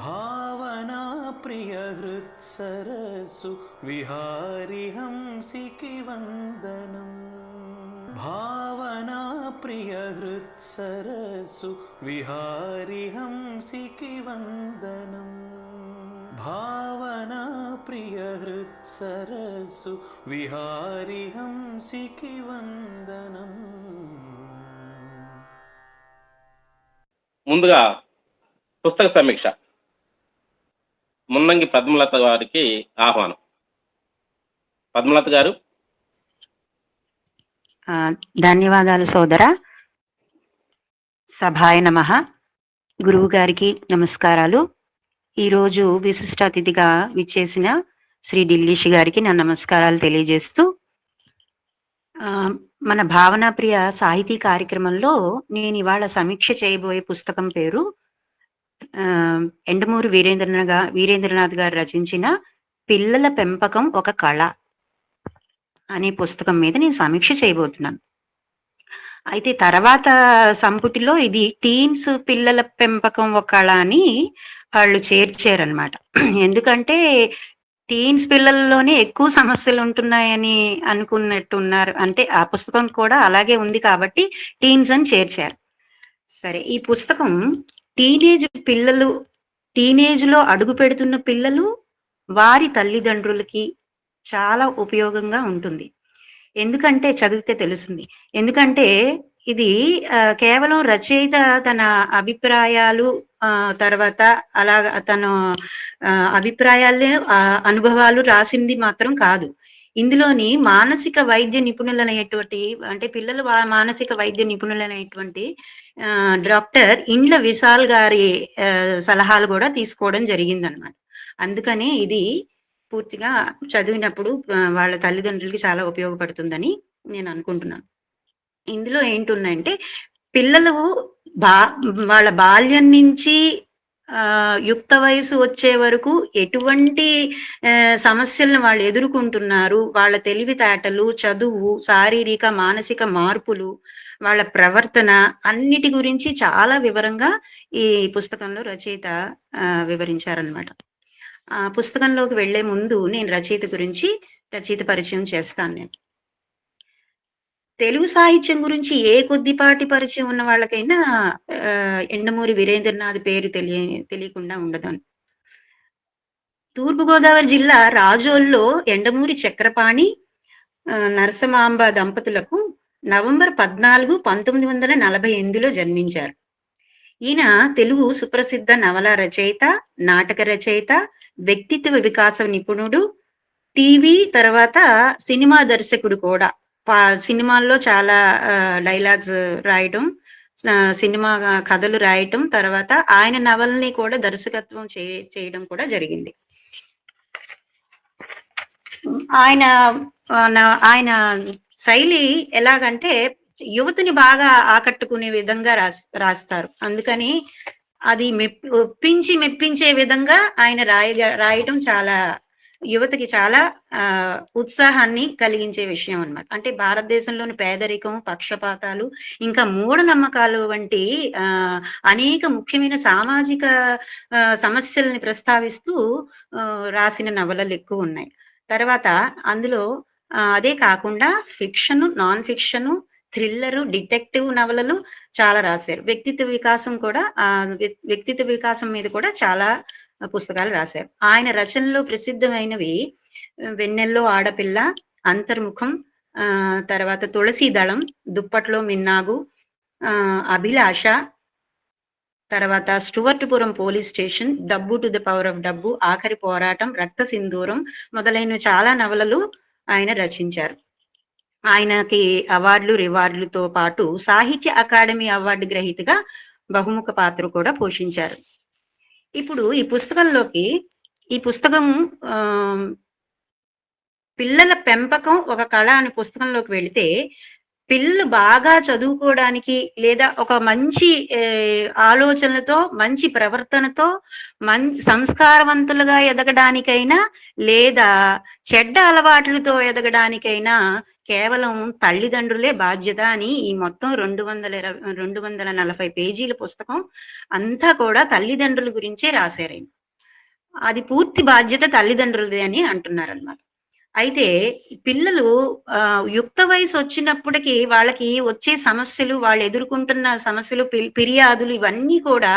భావనా ప్రియ హృత్సరస్సు విహారి హంసికి వందనం. భావనా ప్రియ హృత్సరస్సు విహారి హంసికి వందనం. భావనా ప్రియ హృత్సరస్సు విహారి హంసికి వందనం. ముందుగా పుస్తక సమీక్ష. మున్నంగి పద్మలత గారికి ఆహ్వానం. పద్మలత గారు. ఆ, ధన్యవాదాలు సోదర. సభాయ నమ. గురువు గారికి నమస్కారాలు. ఈరోజు విశిష్ట అతిథిగా విచ్చేసిన శ్రీ ఢిల్లీష్ గారికి నా నమస్కారాలు తెలియజేస్తూ ఆ, మన భావన ప్రియ సాహితీ కార్యక్రమంలో నేను ఇవాళ సమీక్ష చేయబోయే పుస్తకం పేరు ఎండమూరు వీరేంద్రనాథ్గా వీరేంద్రనాథ్ గారు రచించిన పిల్లల పెంపకం ఒక కళ అనే పుస్తకం మీద నేను సమీక్ష చేయబోతున్నాను. అయితే తర్వాత సంపుటిలో ఇది టీన్స్ పిల్లల పెంపకం ఒక కళ అని వాళ్ళు చేర్చారనమాట ఎందుకంటే టీన్స్ పిల్లల్లోనే ఎక్కువ సమస్యలు ఉంటున్నాయని అనుకున్నట్టున్నారు. అంటే ఆ పుస్తకం కూడా అలాగే ఉంది కాబట్టి టీన్స్ అని చేర్చారు. సరే ఈ పుస్తకం టీనేజ్ పిల్లలు టీనేజ్లో అడుగు పెడుతున్న పిల్లలు వారి తల్లిదండ్రులకి చాలా ఉపయోగంగా ఉంటుంది. ఎందుకంటే చదివితే తెలుస్తుంది. ఎందుకంటే ఇది కేవలం రచయిత తన అభిప్రాయాలు తర్వాత అలా తన అభిప్రాయాలు అభిప్రాయాలే అనుభవాలు రాసింది మాత్రం కాదు. ఇందులోని మానసిక వైద్య నిపుణులనేటువంటి అంటే పిల్లల మానసిక వైద్య నిపుణులనేటువంటి డాక్టర్ ఇండ్ల విశాల్ గారి సలహాలు కూడా తీసుకోవడం జరిగిందనమాట. అందుకనే ఇది పూర్తిగా చదివినప్పుడు వాళ్ళ తల్లిదండ్రులకి చాలా ఉపయోగపడుతుందని నేను అనుకుంటున్నాను. ఇందులో ఏంటున్నాయంటే పిల్లలు బా వాళ్ళ బాల్యం నుంచి యుక్త వయసు వచ్చే వరకు ఎటువంటి సమస్యలను వాళ్ళు ఎదుర్కొంటున్నారు. వాళ్ళ తెలివితేటలు చదువు శారీరక మానసిక మార్పులు వాళ్ళ ప్రవర్తన అన్నిటి గురించి చాలా వివరంగా ఈ పుస్తకంలో రచయిత వివరించారనమాట ఆ పుస్తకంలోకి వెళ్ళే ముందు నేను రచయిత గురించి రచయిత పరిచయం చేస్తాను నేను. తెలుగు సాహిత్యం గురించి ఏ కొద్దిపాటి పరిచయం ఉన్న వాళ్ళకైనా ఎండమూరి వీరేంద్రనాథ్ పేరు తెలియ తెలియకుండా ఉండదు. తూర్పుగోదావరి జిల్లా రాజోల్లో ఎండమూరి చక్రపాణి నరసమాంబ దంపతులకు నవంబర్ పద్నాలుగు పంతొమ్మిది వందల నలభై ఎనిమిదిలో జన్మించారు. ఈయన తెలుగు సుప్రసిద్ధ నవల రచయిత నాటక రచయిత వ్యక్తిత్వ వికాస నిపుణుడు టీవీ తర్వాత సినిమా దర్శకుడు కూడా. సినిమాల్లో చాలా డైలాగ్స్ రాయటం సినిమా కథలు రాయటం తర్వాత ఆయన నవల్ని కూడా దర్శకత్వం చే చేయడం కూడా జరిగింది. ఆయన ఆయన శైలి ఎలాగంటే యువతిని బాగా ఆకట్టుకునే విధంగా రాస్ రాస్తారు. అందుకని అది మెప్పించి ఒప్పించి మెప్పించే విధంగా ఆయన రాయ రాయటం చాలా యువతకి చాలా ఆ ఉత్సాహాన్ని కలిగించే విషయం అన్నమాట. అంటే భారతదేశంలోని పేదరికం పక్షపాతాలు ఇంకా మూఢనమ్మకాలు వంటి ఆ అనేక ముఖ్యమైన సామాజిక ఆ, సమస్యల్ని ప్రస్తావిస్తూ రాసిన నవలలు ఎక్కువ ఉన్నాయి. తర్వాత అందులో అదే కాకుండా fiction non fiction thriller detective నవలలు చాలా రాశారు. వ్యక్తిత్వ వికాసం కూడా వ్యక్తిత్వ వికాసం మీద కూడా చాలా పుస్తకాలు రాశారు. ఆయన రచనలో ప్రసిద్ధమైనవి వెన్నెల్లో ఆడపిల్ల అంతర్ముఖం ఆ తర్వాత తులసి దళం దుప్పట్లో మిన్నాగు అభిలాష తర్వాత Stuartpuram police station Dabbu to the power of Dabbu Aakhari Poratam రక్త సింధూరం మొదలైన చాలా నవలలు ఆయన రచించారు. ఆయనకి అవార్డులు రివార్డులతో పాటు సాహిత్య అకాడమీ అవార్డు గ్రహీతగా బహుముఖ పాత్ర కూడా పోషించారు. ఇప్పుడు ఈ పుస్తకంలోకి ఈ పుస్తకం ఆ, పిల్లల పెంపకం ఒక కళ అనే పుస్తకంలోకి వెళితే పిల్లలు బాగా చదువుకోవడానికి లేదా ఒక మంచి ఆలోచనలతో మంచి ప్రవర్తనతో మంచి సంస్కారవంతులుగా ఎదగడానికైనా లేదా చెడ్డ అలవాట్లతో ఎదగడానికైనా కేవలం తల్లిదండ్రులే బాధ్యత అని ఈ మొత్తం రెండు వందల ఇరవై రెండు వందల నలభై పేజీల పుస్తకం అంతా కూడా తల్లిదండ్రుల గురించే రాశారు అది పూర్తి బాధ్యత తల్లిదండ్రులదే అని అంటున్నారు అనమాట అయితే పిల్లలు ఆ, యుక్త వయసు వచ్చినప్పటికీ వాళ్ళకి వచ్చే సమస్యలు వాళ్ళు ఎదుర్కొంటున్న సమస్యలు ఫిర్యాదులు ఇవన్నీ కూడా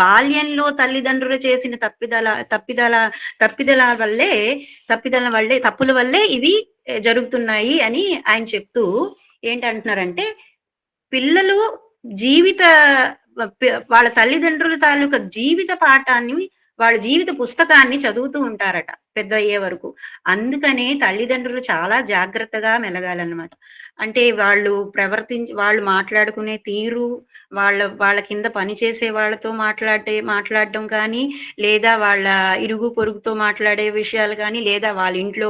బాల్యంలో తల్లిదండ్రులు చేసిన తప్పిదల తప్పిదల తప్పిదల వల్లే తప్పిదల వల్లే తప్పుల వల్లే ఇవి జరుగుతున్నాయి అని ఆయన చెప్తూ ఏంటంటున్నారంటే పిల్లలు జీవిత వాళ్ళ తల్లిదండ్రుల తాలూకా జీవిత పాఠాన్ని వాళ్ళ జీవిత పుస్తకాన్ని చదువుతూ ఉంటారట పెద్ద అయ్యే వరకు. అందుకనే తల్లిదండ్రులు చాలా జాగ్రత్తగా మెలగాలన్నమాట. అంటే వాళ్ళు ప్రవర్తించి వాళ్ళు మాట్లాడుకునే తీరు వాళ్ళ వాళ్ళ కింద పనిచేసే వాళ్ళతో మాట్లాడే మాట్లాడడం కానీ లేదా వాళ్ళ ఇరుగు పొరుగుతో మాట్లాడే విషయాలు కానీ లేదా వాళ్ళ ఇంట్లో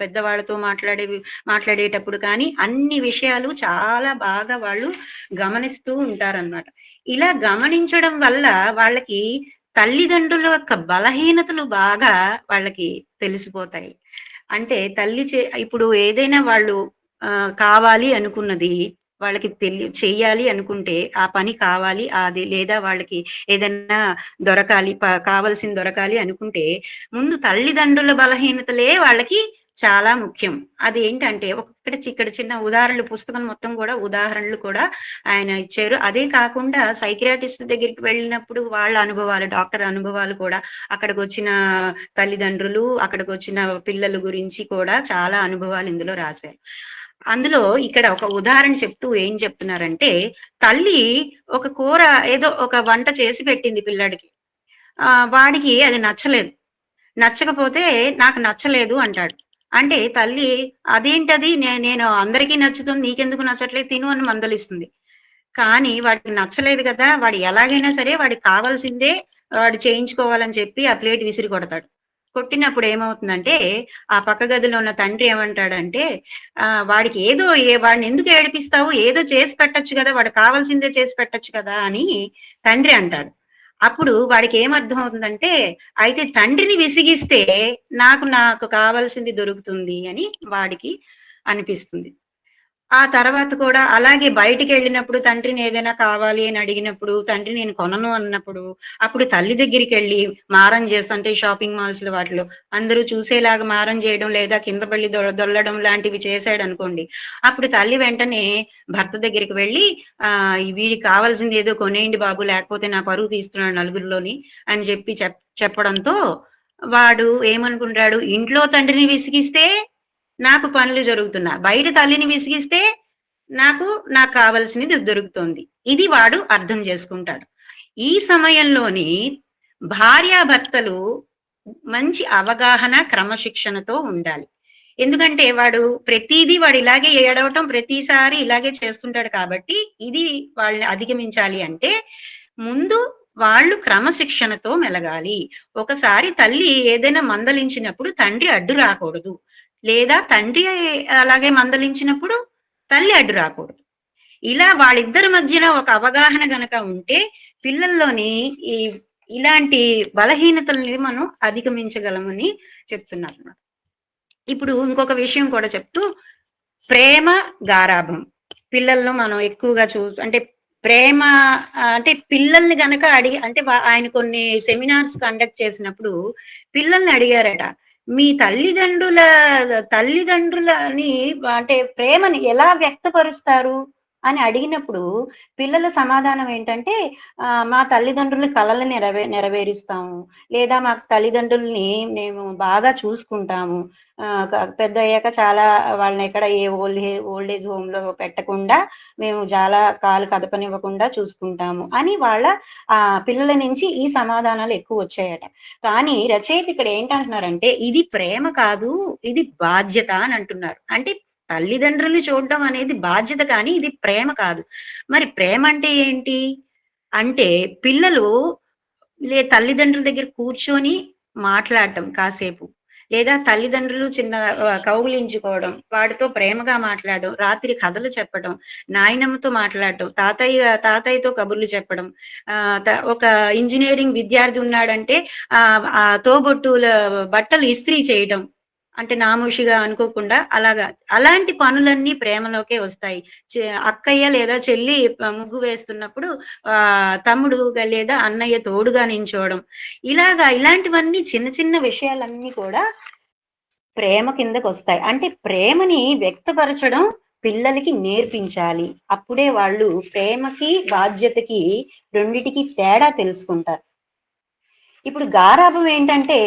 పెద్దవాళ్ళతో మాట్లాడే మాట్లాడేటప్పుడు కానీ అన్ని విషయాలు చాలా బాగా వాళ్ళు గమనిస్తూ ఉంటారన్నమాట. ఇలా గమనించడం వల్ల వాళ్ళకి తల్లిదండ్రుల యొక్క బలహీనతలు బాగా వాళ్ళకి తెలిసిపోతాయి. అంటే తల్లి చే ఇప్పుడు ఏదైనా వాళ్ళు ఆ, కావాలి అనుకున్నది వాళ్ళకి తెలి చేయాలి అనుకుంటే ఆ పని కావాలి అది లేదా వాళ్ళకి ఏదైనా దొరకాలి కావాల్సింది దొరకాలి అనుకుంటే ముందు తల్లిదండ్రుల బలహీనతలే వాళ్ళకి చాలా ముఖ్యం. అది ఏంటంటే ఒక్కటి ఇక్కడ చిన్న ఉదాహరణలు పుస్తకం మొత్తం కూడా ఉదాహరణలు కూడా ఆయన ఇచ్చారు. అదే కాకుండా సైకియాటిస్ట్ దగ్గరికి వెళ్ళినప్పుడు వాళ్ళ అనుభవాలు డాక్టర్ అనుభవాలు కూడా అక్కడికి వచ్చిన తల్లిదండ్రులు అక్కడికి వచ్చిన పిల్లల గురించి కూడా చాలా అనుభవాలు ఇందులో రాశారు. అందులో ఇక్కడ ఒక ఉదాహరణ చెప్తూ ఏం చెప్తున్నారంటే తల్లి ఒక కూర ఏదో ఒక వంట చేసి పెట్టింది పిల్లడికి. ఆ వాడికి అది నచ్చలేదు. నచ్చకపోతే నాకు నచ్చలేదు అంటాడు. అంటే తల్లి అదేంటది? నే- నేను అందరికీ నచ్చుతుంది నీకెందుకు నచ్చట్లేదు? తిను అని మందలిస్తుంది. కానీ వాడికి నచ్చలేదు కదా వాడు ఎలాగైనా సరే వాడికి కావాల్సిందే వాడు చేయించుకోవాలని చెప్పి ఆ ప్లేట్ విసిరి కొడతాడు. కొట్టినప్పుడు ఏమవుతుందంటే ఆ పక్క గదిలో ఉన్న తండ్రి ఏమంటాడంటే వాడికి ఏదో ఏ వాడిని ఎందుకు ఏడిపిస్తావు? ఏదో చేసి పెట్టచ్చు కదా వాడు కావాల్సిందే చేసి పెట్టచ్చు కదా అని తండ్రి అంటాడు. అప్పుడు వాడికి ఏమర్థం అవుతుందంటే అయితే తండ్రిని విసిగిస్తే నాకు నాకు కావాల్సింది దొరుకుతుంది అని వాడికి అనిపిస్తుంది. ఆ తర్వాత కూడా అలాగే బయటికి వెళ్ళినప్పుడు తండ్రిని ఏదైనా కావాలి అని అడిగినప్పుడు తండ్రి నేను కొనను అన్నప్పుడు అప్పుడు తల్లి దగ్గరికి వెళ్ళి మారం చేస్తుంటే షాపింగ్ మాల్స్ వాటిలో అందరూ చూసేలాగా మారం చేయడం లేదా కింద పల్లి దొల్లడం లాంటివి చేశాడు అనుకోండి అప్పుడు తల్లి వెంటనే భర్త దగ్గరికి వెళ్ళి ఆ వీడికి కావాల్సింది ఏదో కొనేయండి బాబు లేకపోతే నా పరువు తీస్తున్నాడు నలుగురిలోని అని చెప్పి చెప్ చెప్పడంతో వాడు ఏమనుకుంటాడు ఇంట్లో తండ్రిని విసిగిస్తే నాకు పనులు జరుగుతున్నా. బయట తల్లిని విసిగిస్తే నాకు నాకు కావలసినది దొరుకుతుంది. ఇది వాడు అర్థం చేసుకుంటాడు. ఈ సమయంలోని భార్యాభర్తలు మంచి అవగాహన క్రమశిక్షణతో ఉండాలి. ఎందుకంటే వాడు ప్రతిదీ వాడు ఇలాగే ఏడవటం ప్రతిసారి ఇలాగే చేస్తుంటాడు కాబట్టి ఇది వాళ్ళని అధిగమించాలి అంటే ముందు వాళ్ళు క్రమశిక్షణతో మెలగాలి. ఒకసారి తల్లి ఏదైనా మందలించినప్పుడు తండ్రి అడ్డు రాకూడదు. లేదా తండ్రి అలాగే మందలించినప్పుడు తల్లి అడ్డు రాకూడదు ఇలా వాళ్ళిద్దరి మధ్యన ఒక అవగాహన గనక ఉంటే పిల్లల్లోని ఈ ఇలాంటి బలహీనతల్ని మనం అధిగమించగలమని చెప్తున్నారు అన్నమాట. ఇప్పుడు ఇంకొక విషయం కూడా చెప్తూ ప్రేమ గారాభం పిల్లలను మనం ఎక్కువగా చూ అంటే ప్రేమ అంటే పిల్లల్ని గనక అడిగి అంటే ఆయన కొన్ని సెమినార్స్ కండక్ట్ చేసినప్పుడు పిల్లల్ని అడిగారట మీ తల్లిదండ్రుల తల్లిదండ్రులని అంటే ప్రేమని ఎలా వ్యక్తపరుస్తారు? అని అడిగినప్పుడు పిల్లల సమాధానం ఏంటంటే ఆ, మా తల్లిదండ్రుల కళలు నెరవే నెరవేరుస్తాము. లేదా మా తల్లిదండ్రుల్ని మేము బాగా చూసుకుంటాము. ఆ, పెద్ద అయ్యాక చాలా వాళ్ళని ఎక్కడ ఏ ఓల్డ్ ఓల్డ్ ఏజ్ హోమ్లో పెట్టకుండా మేము చాలా కాలు కదపనివ్వకుండా చూసుకుంటాము అని వాళ్ళ ఆ పిల్లల నుంచి ఈ సమాధానాలు ఎక్కువ వచ్చాయట. కానీ రచయిత ఇక్కడ ఏంటంటున్నారంటే ఇది ప్రేమ కాదు ఇది బాధ్యత అని అంటున్నారు. అంటే తల్లిదండ్రులు చూడడం అనేది బాధ్యత కానీ ఇది ప్రేమ కాదు. మరి ప్రేమ అంటే ఏంటి? అంటే పిల్లలు లే తల్లిదండ్రుల దగ్గర కూర్చొని మాట్లాడటం కాసేపు. లేదా తల్లిదండ్రులు చిన్న కౌగులించుకోవడం కౌగిలించుకోవడం వాడితో ప్రేమగా మాట్లాడడం రాత్రి కథలు చెప్పడం నాయనమ్మతో మాట్లాడటం తాతయ్య తాతయ్యతో కబుర్లు చెప్పడం. ఆ త- ఒక ఇంజనీరింగ్ విద్యార్థి ఉన్నాడంటే ఆ తోబొట్టుల బట్టలు ఇస్త్రీ చేయడం. అంటే నామూషిగా అనుకోకుండా అలాగా అలాంటి పనులన్నీ ప్రేమలోకే వస్తాయి. అక్కయ్య లేదా చెల్లి ముగ్గు వేస్తున్నప్పుడు ఆ తమ్ముడు లేదా అన్నయ్య తోడుగా నించోవడం. ఇలాగా ఇలాంటివన్నీ చిన్న చిన్న విషయాలన్నీ కూడా ప్రేమ కిందకు వస్తాయి. అంటే ప్రేమని వ్యక్తపరచడం పిల్లలకి నేర్పించాలి. అప్పుడే వాళ్ళు ప్రేమకి బాధ్యతకి రెండిటికి తేడా తెలుసుకుంటారు. ఇప్పుడు గారాభం ఏంటంటే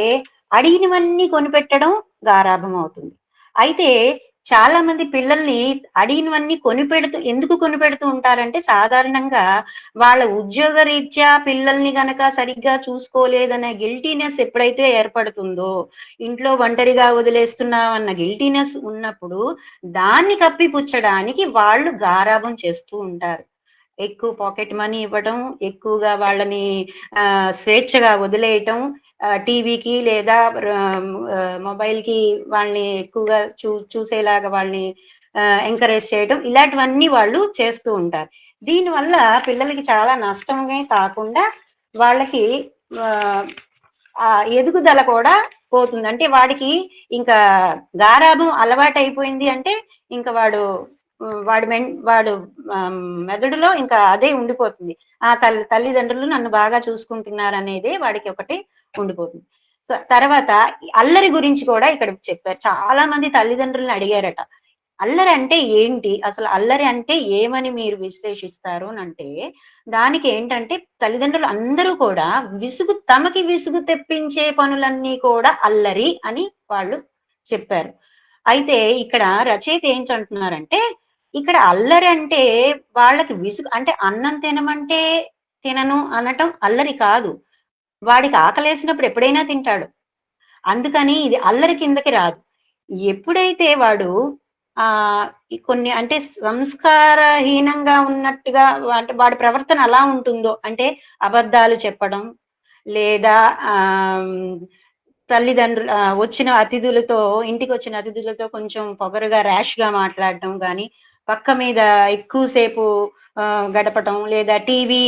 అడిగినవన్నీ కొనిపెట్టడం గారాభం అవుతుంది అయితే చాలా మంది పిల్లల్ని అడిగినవన్నీ కొనిపెడుతూ ఎందుకు కొనిపెడుతూ ఉంటారంటే సాధారణంగా వాళ్ళ ఉద్యోగ రీత్యా పిల్లల్ని గనక సరిగ్గా చూసుకోలేదనే గిల్టీనెస్ ఎప్పుడైతే ఏర్పడుతుందో ఇంట్లో ఒంటరిగా వదిలేస్తున్నామన్న గిల్టీనెస్ ఉన్నప్పుడు దాన్ని కప్పిపుచ్చడానికి వాళ్ళు గారాభం చేస్తూ ఉంటారు. ఎక్కువ పాకెట్ మనీ ఇవ్వడం ఎక్కువగా వాళ్ళని స్వేచ్ఛగా వదిలేయటం టీవీకి లేదా మొబైల్కి వాళ్ళని ఎక్కువగా చూ చూసేలాగా వాళ్ళని ఎంకరేజ్ చేయడం ఇలాంటివన్నీ వాళ్ళు చేస్తూ ఉంటారు. దీనివల్ల పిల్లలకి చాలా నష్టమే కాకుండా వాళ్ళకి ఆ, ఎదుగుదల కూడా పోతుంది. అంటే వాడికి ఇంకా గారాభం అలవాటు అయిపోయింది అంటే ఇంకా వాడు వాడు మెన్ వాడు మెదడులో ఇంకా అదే ఉండిపోతుంది. ఆ తల్లి తల్లిదండ్రులు నన్ను బాగా చూసుకుంటున్నారు అనేదే వాడికి ఒకటి ఉండిపోతుంది. సో తర్వాత అల్లరి గురించి కూడా ఇక్కడ చెప్పారు. చాలా మంది తల్లిదండ్రులను అడిగారట. అల్లరి అంటే ఏంటి? అసలు అల్లరి అంటే ఏమని మీరు విశ్లేషిస్తారు అని అంటే దానికి ఏంటంటే తల్లిదండ్రులు అందరూ కూడా విసుగు తమకి విసుగు తెప్పించే పనులన్నీ కూడా అల్లరి అని వాళ్ళు చెప్పారు. అయితే ఇక్కడ రచయిత ఏంటంటున్నారంటే ఇక్కడ అల్లరి అంటే వాళ్ళకి విసుగు అంటే అన్నం తినమంటే తినను అనటం అల్లరి కాదు. వాడికి ఆకలేసినప్పుడు ఎప్పుడైనా తింటాడు. అందుకని ఇది అల్లరి కిందకి రాదు. ఎప్పుడైతే వాడు ఆ కొన్ని అంటే సంస్కారహీనంగా ఉన్నట్టుగా అంటే వాడి ప్రవర్తన అలా ఉంటుందో అంటే అబద్ధాలు చెప్పడం లేదా ఆ తల్లిదండ్రులు వచ్చిన అతిథులతో ఇంటికి వచ్చిన అతిథులతో కొంచెం పొగరుగా ర్యాష్గా మాట్లాడటం కానీ పక్క మీద ఎక్కువసేపు గడపటం లేదా టీవీ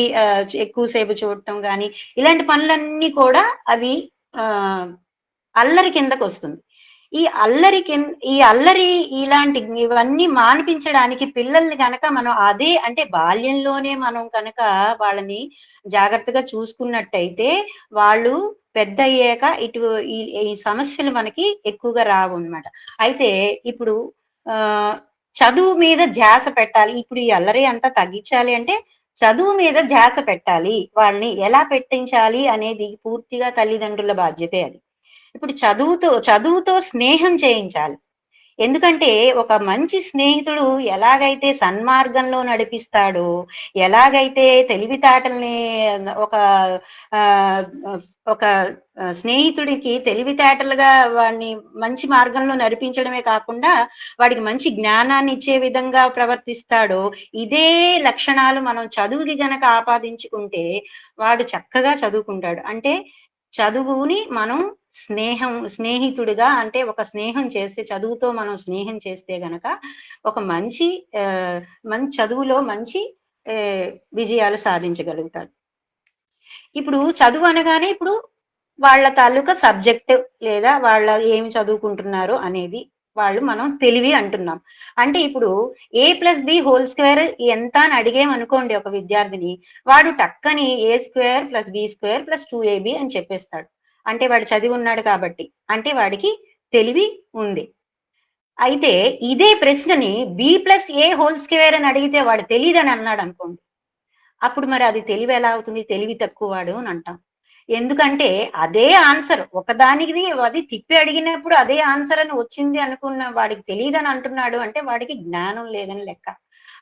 ఎక్కువసేపు చూడటం కానీ ఇలాంటి పనులన్నీ కూడా అవి ఆ అల్లరి కిందకు వస్తుంది. ఈ అల్లరి కింద ఈ అల్లరి ఇలాంటి ఇవన్నీ మానిపించడానికి పిల్లల్ని కనుక మనం అదే అంటే బాల్యంలోనే మనం కనుక వాళ్ళని జాగ్రత్తగా చూసుకున్నట్టయితే వాళ్ళు పెద్ద అయ్యాక ఇటు ఈ ఈ సమస్యలు మనకి ఎక్కువగా రావు అన్నమాట. అయితే ఇప్పుడు ఆ చదువు మీద ధ్యాస పెట్టాలి. ఇప్పుడు ఈ అల్లరి అంతా తగ్గించాలి అంటే చదువు మీద ధ్యాస పెట్టాలి. వాళ్ళని ఎలా పెట్టించాలి అనేది పూర్తిగా తల్లిదండ్రుల బాధ్యతే అది. ఇప్పుడు చదువుతో చదువుతో స్నేహం చేయించాలి. ఎందుకంటే ఒక మంచి స్నేహితుడు ఎలాగైతే సన్మార్గంలో నడిపిస్తాడో ఎలాగైతే తెలివితేటల్ని ఒక ఆ ఒక స్నేహితుడికి తెలివితేటలుగా వాడిని మంచి మార్గంలో నడిపించడమే కాకుండా వాడికి మంచి జ్ఞానాన్ని ఇచ్చే విధంగా ప్రవర్తిస్తాడో ఇదే లక్షణాలు మనం చదువుకి గనక ఆపాదించుకుంటే వాడు చక్కగా చదువుకుంటాడు. అంటే చదువుని మనం స్నేహం స్నేహితుడిగా అంటే ఒక స్నేహం చేస్తే చదువుతో మనం స్నేహం చేస్తే గనక ఒక మంచి మంచి చదువులో మంచి విజయాలు సాధించగలుగుతాడు. ఇప్పుడు చదువు అనగానే ఇప్పుడు వాళ్ళ తాలూకా సబ్జెక్ట్ లేదా వాళ్ళ ఏమి చదువుకుంటున్నారు అనేది వాళ్ళు మనం తెలివి అంటున్నాం. అంటే ఇప్పుడు A plus B whole square ఎంత అని అడిగేమనుకోండి ఒక విద్యార్థిని వాడు టక్కని A square plus B square plus two AB అని చెప్పేస్తాడు. అంటే వాడు చదివి ఉన్నాడు కాబట్టి. అంటే వాడికి తెలివి ఉంది. అయితే ఇదే ప్రశ్నని B plus A whole square అని అడిగితే వాడు తెలియదని అన్నాడు అనుకోండి. అప్పుడు మరి అది తెలివి ఎలా అవుతుంది? తెలివి తక్కువ వాడు అని అంటాం. ఎందుకంటే అదే ఆన్సర్. ఒకదానికి అది తిప్పి అడిగినప్పుడు అదే ఆన్సర్ అని వచ్చింది అనుకున్న వాడికి తెలియదని అంటున్నాడు అంటే వాడికి జ్ఞానం లేదని లెక్క.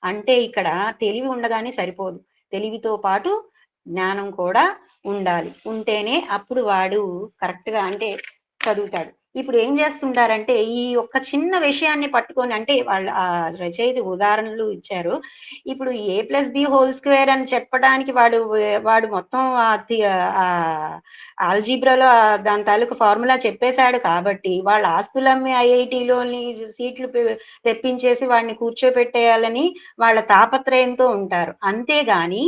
అంటే ఇక్కడ తెలివి ఉండగానే సరిపోదు. తెలివితో పాటు జ్ఞానం కూడా ఉండాలి. ఉంటేనే అప్పుడు వాడు కరెక్ట్గా అంటే చదువుతాడు. ఇప్పుడు ఏం చేస్తుంటారంటే ఈ ఒక్క చిన్న విషయాన్ని పట్టుకొని అంటే వాళ్ళ రచయిత ఉదాహరణలు ఇచ్చారు. ఇప్పుడు A plus B whole square అని చెప్పడానికి వాడు వాడు మొత్తం ఆల్జీబ్రాలో దాని తాలూకు ఫార్ములా చెప్పేశాడు కాబట్టి వాళ్ళ ఆస్తులమ్మి ఐఐటిలోని సీట్లు తెప్పించేసి వాడిని కూర్చోపెట్టేయాలని వాళ్ళ తాపత్రయంతో ఉంటారు. అంతేగాని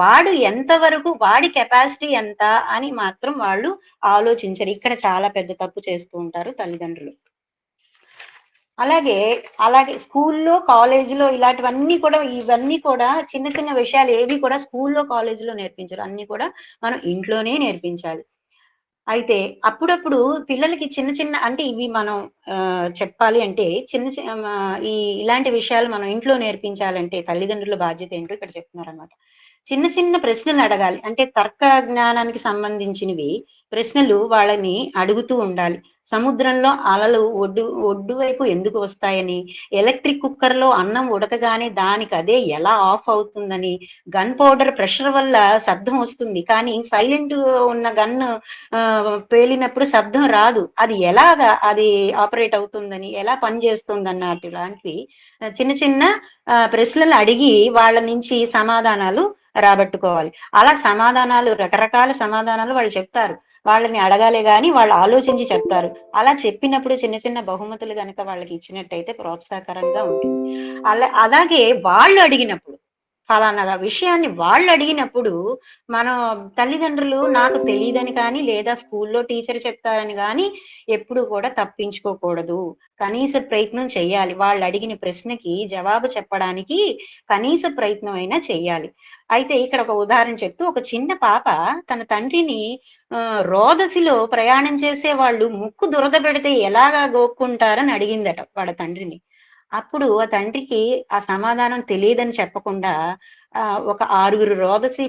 వాడు ఎంతవరకు వాడి కెపాసిటీ ఎంత అని మాత్రం వాళ్ళు ఆలోచించరు. ఇక్కడ చాలా పెద్ద తప్పు చేస్తూ ఉంటారు తల్లిదండ్రులు. అలాగే అలాగే స్కూల్లో కాలేజీలో ఇలాంటివన్నీ కూడా ఇవన్నీ కూడా చిన్న చిన్న విషయాలు ఏవి కూడా స్కూల్లో కాలేజీలో నేర్పించరు. అన్ని కూడా మనం ఇంట్లోనే నేర్పించాలి. అయితే అప్పుడప్పుడు పిల్లలకి చిన్న చిన్న అంటే ఇవి మనం చెప్పాలి అంటే చిన్న చిన్న ఈ ఇలాంటి విషయాలు మనం ఇంట్లో నేర్పించాలంటే తల్లిదండ్రుల బాధ్యత ఏంటో ఇక్కడ చెప్తున్నారు చిన్న చిన్న ప్రశ్నలు అడగాలి. అంటే తర్క జ్ఞానానికి సంబంధించినవి ప్రశ్నలు వాళ్ళని అడుగుతూ ఉండాలి. సముద్రంలో అలలు ఒడ్డు ఒడ్డు వైపు ఎందుకు వస్తాయని? ఎలక్ట్రిక్ కుక్కర్లో అన్నం ఉడకగానే దానికి అదే ఎలా ఆఫ్ అవుతుందని? గన్ పౌడర్ ప్రెషర్ వల్ల శబ్దం వస్తుంది. కానీ సైలెంట్ ఉన్న గన్ పేలినప్పుడు శబ్దం రాదు. అది ఎలాగా అది ఆపరేట్ అవుతుందని? ఎలా పనిచేస్తుంది అన్నట్టు లాంటివి చిన్న చిన్న ఆ, ప్రశ్నలు అడిగి వాళ్ళ నుంచి సమాధానాలు రాబట్టుకోవాలి. అలా సమాధానాలు రకరకాల సమాధానాలు వాళ్ళు చెప్తారు. వాళ్ళని అడగాలే కానీ వాళ్ళు ఆలోచించి చెప్తారు. అలా చెప్పినప్పుడు చిన్న చిన్న బహుమతులు కనుక వాళ్ళకి ఇచ్చినట్టయితే ప్రోత్సాహకరంగా ఉంటుంది. అలా అలాగే వాళ్ళు అడిగినప్పుడు ఫలానా విషయాన్ని వాళ్ళు అడిగినప్పుడు మన తల్లిదండ్రులు నాకు తెలియదని కానీ లేదా స్కూల్లో టీచర్ చెప్తారని కానీ ఎప్పుడు కూడా తప్పించుకోకూడదు. కనీస ప్రయత్నం చేయాలి వాళ్ళు అడిగిన ప్రశ్నకి జవాబు చెప్పడానికి కనీస ప్రయత్నం అయినా చేయాలి అయితే ఇక్కడ ఒక ఉదాహరణ చెప్తూ ఒక చిన్న పాప తన తండ్రిని రోదసిలో ప్రయాణం చేసే వాళ్ళు ముక్కు దురద పెడితే ఎలాగా గోక్కుంటారని అడిగిందట వాళ్ళ తండ్రిని. అప్పుడు ఆ తండ్రికి ఆ సమాధానం తెలియదని చెప్పకుండా ఆ, ఒక ఆరుగురు రోదసి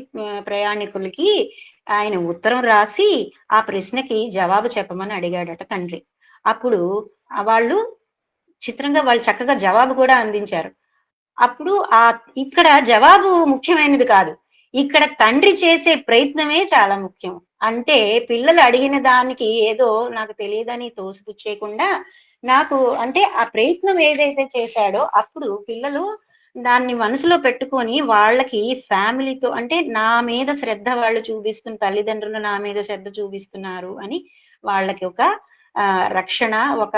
ప్రయాణికులకి ఆయన ఉత్తరం రాసి ఆ ప్రశ్నకి జవాబు చెప్పమని అడిగాడట తండ్రి. అప్పుడు వాళ్ళు చిత్రంగా వాళ్ళు చక్కగా జవాబు కూడా అందించారు. అప్పుడు ఆ ఇక్కడ జవాబు ముఖ్యమైనది కాదు. ఇక్కడ తండ్రి చేసే ప్రయత్నమే చాలా ముఖ్యం. అంటే పిల్లలు అడిగిన దానికి ఏదో నాకు తెలియదని తోసిపుచ్చేయకుండా నాకు అంటే ఆ ప్రయత్నం ఏదైతే చేశాడో అప్పుడు పిల్లలు దాన్ని మనసులో పెట్టుకొని వాళ్ళకి ఫ్యామిలీతో అంటే నా మీద శ్రద్ధ వాళ్ళు చూపిస్తున్న తల్లిదండ్రులు నా మీద శ్రద్ధ చూపిస్తున్నారు అని వాళ్ళకి ఒక రక్షణ ఒక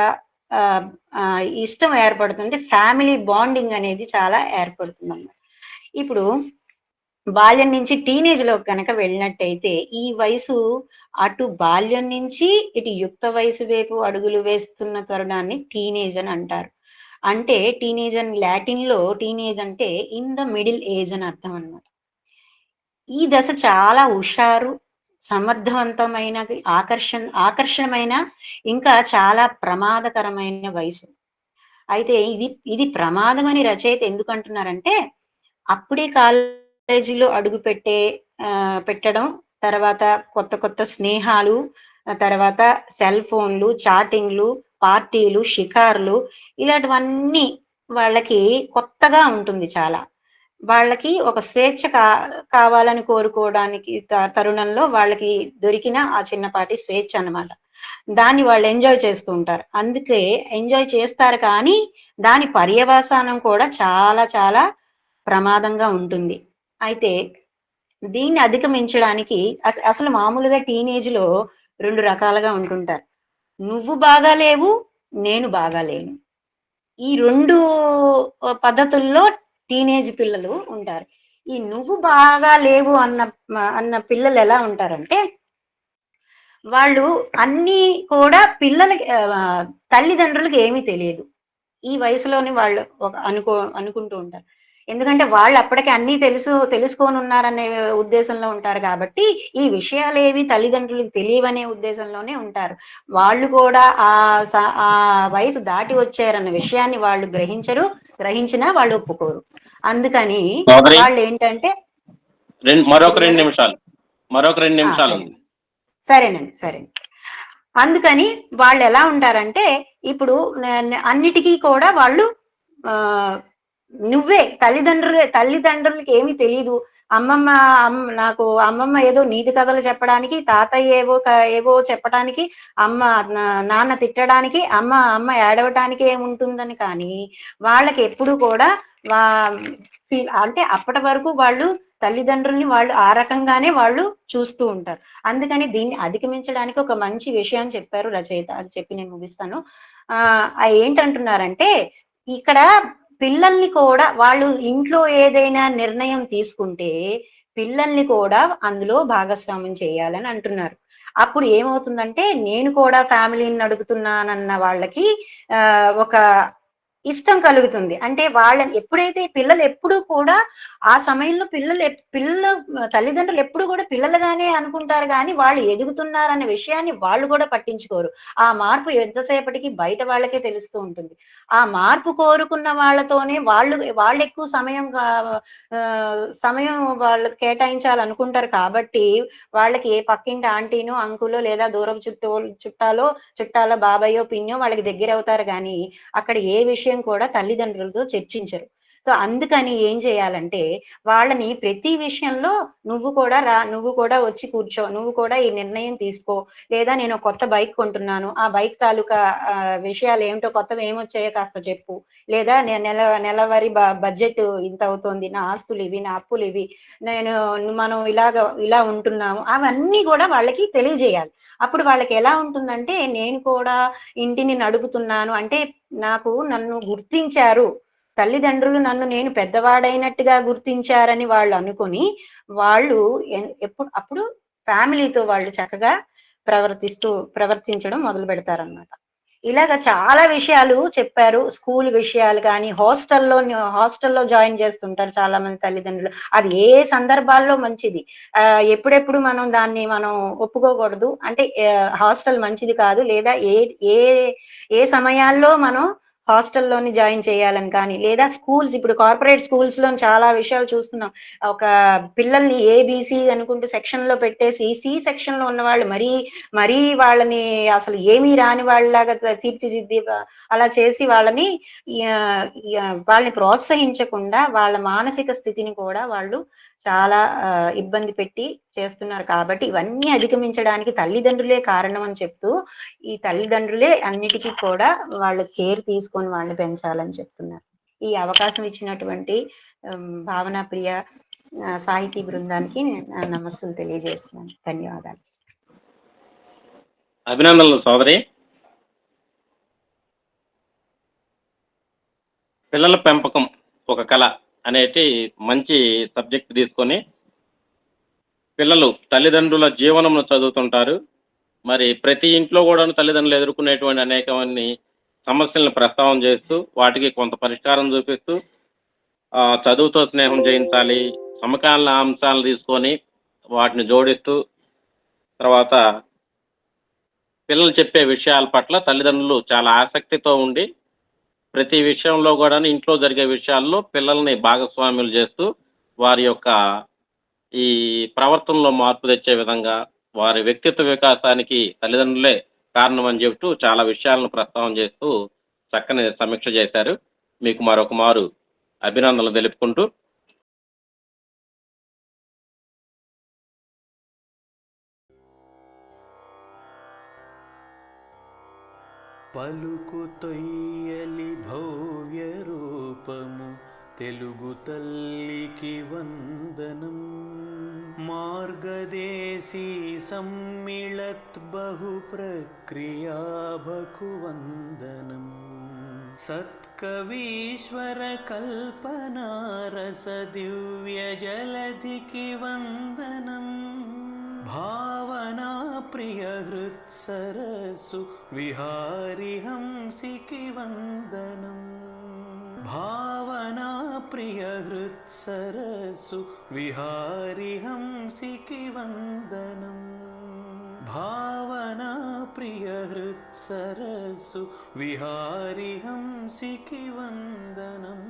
ఇష్టం ఏర్పడుతుంది. ఫ్యామిలీ బాండింగ్ అనేది చాలా ఏర్పడుతుంది అన్నమాట ఇప్పుడు బాల్యం నుంచి టీనేజ్లో కనుక వెళ్ళినట్టయితే ఈ వయసు అటు బాల్యం నుంచి ఇటు యుక్త వయసు వైపు అడుగులు వేస్తున్న తరుణాన్ని టీనేజ్ అని అంటారు. అంటే టీనేజ్ అని లాటిన్లో టీనేజ్ అంటే ఇన్ ద మిడిల్ ఏజ్ అని అర్థం అన్నమాట. ఈ దశ చాలా హుషారు సమర్థవంతమైన ఆకర్షణ ఆకర్షణమైన ఇంకా చాలా ప్రమాదకరమైన వయసు. అయితే ఇది ఇది ప్రమాదం అని రచయిత ఎందుకంటున్నారంటే అప్పుడే అప్పుడే కాలేజీలో అడుగు పెట్టే పెట్టడం తర్వాత కొత్త కొత్త స్నేహాలు తర్వాత సెల్ ఫోన్లు చాటింగ్లు పార్టీలు షికార్లు ఇలాంటివన్నీ వాళ్ళకి కొత్తగా ఉంటుంది చాలా. వాళ్ళకి ఒక స్వేచ్ఛ కా కావాలని కోరుకోవడానికి త- తరుణంలో వాళ్ళకి దొరికిన ఆ చిన్నపాటి స్వేచ్ఛ అన్నమాట. దాన్ని వాళ్ళు ఎంజాయ్ చేస్తూ ఉంటారు. అందుకే ఎంజాయ్ చేస్తారు కానీ దాని పర్యవసానం కూడా చాలా చాలా ప్రమాదంగా ఉంటుంది. అయితే దీన్ని అధిగమించడానికి అసలు మామూలుగా టీనేజ్లో రెండు రకాలుగా ఉంటుంటారు నువ్వు బాగా లేవు నేను బాగా లేను. ఈ రెండు పద్ధతుల్లో టీనేజ్ పిల్లలు ఉంటారు. ఈ నువ్వు బాగా లేవు అన్న అన్న పిల్లలు ఎలా ఉంటారంటే వాళ్ళు అన్ని కూడా పిల్లలకి తల్లిదండ్రులకు ఏమీ తెలియదు. ఈ వయసులోని వాళ్ళు ఒక అనుకో అనుకుంటూ ఉంటారు. ఎందుకంటే వాళ్ళు అప్పటికి అన్నీ తెలుసు తెలుసుకొని ఉన్నారనే ఉద్దేశంలో ఉంటారు కాబట్టి ఈ విషయాలు ఏవి తల్లిదండ్రులకు తెలియవనే ఉద్దేశంలోనే ఉంటారు. వాళ్ళు కూడా ఆ ఆ వయసు దాటి వచ్చారన్న విషయాన్ని వాళ్ళు గ్రహించరు గ్రహించినా వాళ్ళు ఒప్పుకోరు. అందుకని వాళ్ళు ఏంటంటే మరొక రెండు నిమిషాలు మరొక రెండు నిమిషాలు సరేనండి సరే అందుకని వాళ్ళు ఎలా ఉంటారంటే ఇప్పుడు అన్నిటికీ కూడా వాళ్ళు ఆ నువ్వే తల్లిదండ్రులు తల్లిదండ్రులకి ఏమీ తెలియదు అమ్మమ్మ నాకు అమ్మమ్మ ఏదో నీతి కథలు చెప్పడానికి తాతయ్య ఏవో ఏవో చెప్పడానికి అమ్మ నా- నాన్న తిట్టడానికి అమ్మ అమ్మ ఏడవటానికి ఏముంటుందని కానీ వాళ్ళకి ఎప్పుడు కూడా వా అంటే అప్పటి వరకు వాళ్ళు తల్లిదండ్రుల్ని వాళ్ళు ఆ రకంగానే వాళ్ళు చూస్తూ ఉంటారు. అందుకని దీన్ని అధిగమించడానికి ఒక మంచి విషయం చెప్పారు రచయిత అది చెప్పి నేను ముగిస్తాను. ఆ ఆ ఏంటంటున్నారంటే ఇక్కడ పిల్లల్ని కూడా వాళ్ళు ఇంట్లో ఏదైనా నిర్ణయం తీసుకుంటే పిల్లల్ని కూడా అందులో భాగస్వామ్యం చేయాలని అంటున్నారు. అప్పుడు ఏమవుతుందంటే నేను కూడా ఫ్యామిలీని నడుపుతున్నానన్న వాళ్ళకి ఆ ఒక ఇష్టం కలుగుతుంది. అంటే వాళ్ళని ఎప్పుడైతే పిల్లలు ఎప్పుడు కూడా ఆ సమయంలో పిల్లలు పిల్లలు తల్లిదండ్రులు ఎప్పుడు కూడా పిల్లలుగానే అనుకుంటారు కానీ వాళ్ళు ఎదుగుతున్నారనే విషయాన్ని వాళ్ళు కూడా పట్టించుకోరు. ఆ మార్పు ఎంతసేపటికి బయట వాళ్ళకే తెలుస్తూ ఉంటుంది. ఆ మార్పు కోరుకున్న వాళ్ళతోనే వాళ్ళు వాళ్ళు ఎక్కువ సమయం సమయం వాళ్ళు కేటాయించాలనుకుంటారు కాబట్టి వాళ్ళకి ఏ పక్కింటి ఆంటీనో అంకులో లేదా దూరం చుట్టూ చుట్టాలో చుట్టాలో బాబాయో పిన్నో వాళ్ళకి దగ్గర అవుతారు కానీ అక్కడ ఏ విషయం కూడా తల్లిదండ్రులతో చర్చించరు. సో అందుకని ఏం చేయాలంటే వాళ్ళని ప్రతి విషయంలో నువ్వు కూడా రా నువ్వు కూడా వచ్చి కూర్చో నువ్వు కూడా ఈ నిర్ణయం తీసుకో. లేదా నేను కొత్త బైక్ కొంటున్నాను ఆ బైక్ తాలూకా విషయాలు ఏమిటో కొత్తవి ఏమొచ్చాయో కాస్త చెప్పు. లేదా నెల నెలవారీ బ- బడ్జెట్ ఇంత అవుతుంది నా ఆస్తులు ఇవి నా అప్పులు ఇవి నేను మనం ఇలాగ ఇలా ఉంటున్నాము అవన్నీ కూడా వాళ్ళకి తెలియజేయాలి. అప్పుడు వాళ్ళకి ఎలా ఉంటుందంటే నేను కూడా ఇంటిని నడుపుతున్నాను. అంటే నాకు నన్ను గుర్తించారు. తల్లిదండ్రులు నన్ను నేను పెద్దవాడైనట్టుగా గుర్తించారని వాళ్ళు అనుకొని వాళ్ళు ఎప్పుడు అప్పుడు ఫ్యామిలీతో వాళ్ళు చక్కగా ప్రవర్తిస్తూ ప్రవర్తించడం మొదలు పెడతారనమాట ఇలాగ చాలా విషయాలు చెప్పారు. స్కూల్ విషయాలు కానీ హాస్టల్లో హాస్టల్లో జాయిన్ చేస్తుంటారు చాలా మంది తల్లిదండ్రులు. అది ఏ సందర్భాల్లో మంచిది? ఆ, ఎప్పుడెప్పుడు మనం దాన్ని మనం ఒప్పుకోకూడదు? అంటే హాస్టల్ మంచిది కాదు? లేదా ఏ ఏ ఏ సమయాల్లో మనం హాస్టల్లోని జాయిన్ చేయాలని కానీ లేదా స్కూల్స్ ఇప్పుడు కార్పొరేట్ స్కూల్స్లో చాలా విషయాలు చూస్తున్నాం. ఒక పిల్లల్ని ఏబీసీ అనుకుంటూ సెక్షన్లో పెట్టేసి సి సెక్షన్లో ఉన్న వాళ్ళు మరీ మరీ వాళ్ళని అసలు ఏమీ రాని వాళ్ళలాగా తీర్చిదిద్ది అలా చేసి వాళ్ళని వాళ్ళని ప్రోత్సహించకుండా వాళ్ళ మానసిక స్థితిని కూడా వాళ్ళు చాలా ఇబ్బంది పెట్టి చేస్తున్నారు కాబట్టి ఇవన్నీ అధిగమించడానికి తల్లిదండ్రులే కారణం అని చెప్తూ ఈ తల్లిదండ్రులే అన్నిటికీ కూడా వాళ్ళు కేర్ తీసుకొని వాళ్ళని పెంచాలని చెప్తున్నారు. ఈ అవకాశం ఇచ్చినటువంటి భావన ప్రియ సాహితీ బృందానికి నమస్సులు తెలియజేస్తున్నాను. ధన్యవాదాలు. అభినందనలు సోదరి. పిల్లల పెంపకం ఒక కళ అనేది మంచి సబ్జెక్ట్ తీసుకొని పిల్లలు తల్లిదండ్రుల జీవనమును చదువుతుంటారు. మరి ప్రతి ఇంట్లో కూడా తల్లిదండ్రులు ఎదుర్కొనేటువంటి అనేకమంది సమస్యలను ప్రస్తావన చేస్తూ వాటికి కొంత పరిష్కారం చూపిస్తూ చదువుతో స్నేహం చేయించాలి సమకాలీన అంశాలను తీసుకొని వాటిని జోడిస్తూ తర్వాత పిల్లలు చెప్పే విషయాల పట్ల తల్లిదండ్రులు చాలా ఆసక్తితో ఉండి ప్రతి విషయంలో కూడా ఇంట్లో జరిగే విషయాల్లో పిల్లల్ని భాగస్వాములు చేస్తూ వారి యొక్క ఈ ప్రవర్తనలో మార్పు తెచ్చే విధంగా వారి వ్యక్తిత్వ వికాసానికి తల్లిదండ్రులే కారణం అని చెబుతూ చాలా విషయాలను ప్రస్తావన చేస్తూ చక్కని సమీక్ష చేశారు. మీకు మరొక మారు అభినందనలు తెలుపుకుంటూ పలుకు తొయ్యలి భవ్య రూపము తెలుగు తల్లికి వందనం. मार्गदेशी सम्मिलत् बहुप्रक्रिया प्रक्रिया सत्कवीश्वरकल्पनारसदिव्यजलधिकिवन्दनम्। सत्कवीश्वरकल्पनारसदिव्यजलधिकिवन्दनं भावनाप्रियहृत्सरसु विहारिहंसिकिवन्दनम्। భావనా ప్రియ హృత్సరసు విహారి హంసికి వందనం భావనా ప్రియ హృత్సరసు విహారి హంసికి వందనం వందనం